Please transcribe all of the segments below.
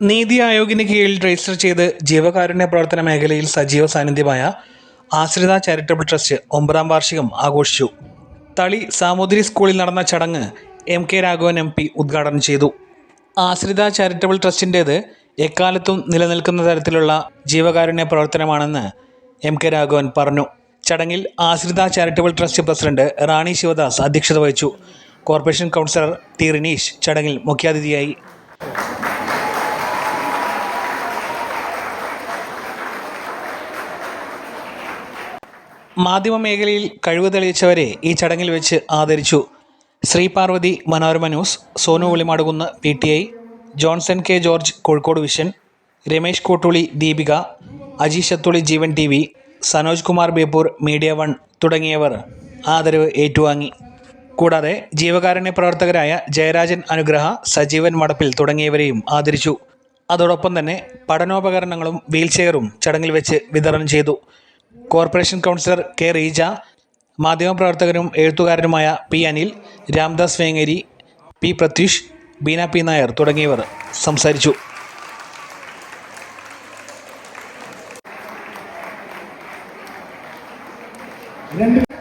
നീതി ആയോഗിന് കീഴിൽ രജിസ്റ്റർ ചെയ്ത് ജീവകാരുണ്യ പ്രവർത്തന മേഖലയിൽ സജീവ സാന്നിധ്യമായ ആശ്രിത ചാരിറ്റബിൾ ട്രസ്റ്റ് ഒമ്പതാം വാർഷികം ആഘോഷിച്ചു. തളി സാമൂതിരി സ്കൂളിൽ നടന്ന ചടങ്ങ് M K Raghavan M P ഉദ്ഘാടനം ചെയ്തു. ആശ്രിത ചാരിറ്റബിൾ ട്രസ്റ്റിന്റേത് എക്കാലത്തും നിലനിൽക്കുന്ന തരത്തിലുള്ള ജീവകാരുണ്യ പ്രവർത്തനമാണെന്ന് എം കെ രാഘവൻ പറഞ്ഞു. ചടങ്ങിൽ Ashritha charitable trust president Rani Sivadas അധ്യക്ഷത വഹിച്ചു. കോർപ്പറേഷൻ കൗൺസിലർ ടി റിനീഷ് ചടങ്ങിൽ മുഖ്യാതിഥിയായി മാധ്യമ മേഖലയിൽ കഴിവ് തെളിയിച്ചവരെ ഈ ചടങ്ങിൽ വെച്ച് ആദരിച്ചു. Sree Parvathi Manorama news Sonu Velimadukunnu P T I Johnson K George Kozhikode vision Ramesh Kottuli Deepika Ajeesh Athuli Jeevan T V Sanoj Kumar Beypore media one തുടങ്ങിയവർ ആദരവ് ഏറ്റുവാങ്ങി. കൂടാതെ ജീവകാരുണ്യ പ്രവർത്തകരായ ജയരാജൻ അനുഗ്രഹ സജീവൻ മടപ്പിൽ തുടങ്ങിയവരെയും ആദരിച്ചു. അതോടൊപ്പം തന്നെ പഠനോപകരണങ്ങളും വീൽചെയറും ചടങ്ങിൽ വെച്ച് വിതരണം ചെയ്തു. കോർപ്പറേഷൻ കൗൺസിലർ കെ റീജ മാധ്യമപ്രവർത്തകനും എഴുത്തുകാരനുമായ P Anil Ramdas Vengeri P Prathyush Beena P Nair തുടങ്ങിയവർ സംസാരിച്ചു.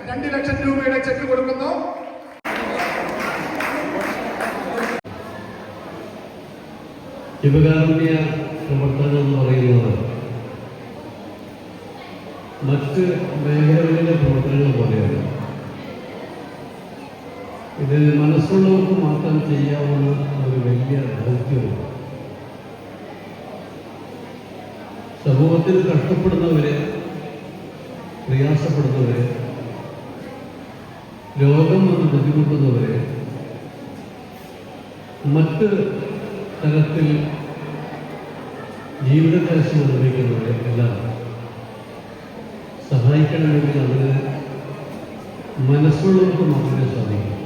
രണ്ട് ലക്ഷം രൂപയുടെ ചെക്ക് കൊടുക്കുന്നു. പ്രവർത്തനം എന്ന് പറയുന്നത് മറ്റ് മേഖലകളിലെ പ്രവർത്തനങ്ങൾ പോലെയല്ല ഇത് മനസ്സുള്ളവർക്ക് മാത്രം ചെയ്യാവുന്ന ഒരു വലിയ ദൗത്യമാണ്. സമൂഹത്തിൽ കഷ്ടപ്പെടുന്നവരെ പ്രയാസപ്പെടുന്നവരെ രോഗം വന്ന് ബുദ്ധിമുട്ടുന്നവരെ മറ്റ് തലത്തിൽ ജീവിതകാശം നിർമ്മിക്കുന്നവരെ എല്ലാം സഹായിക്കണമെങ്കിൽ അതിന് മനസ്സുള്ളവർക്ക് മാത്രമേ സാധിക്കൂ.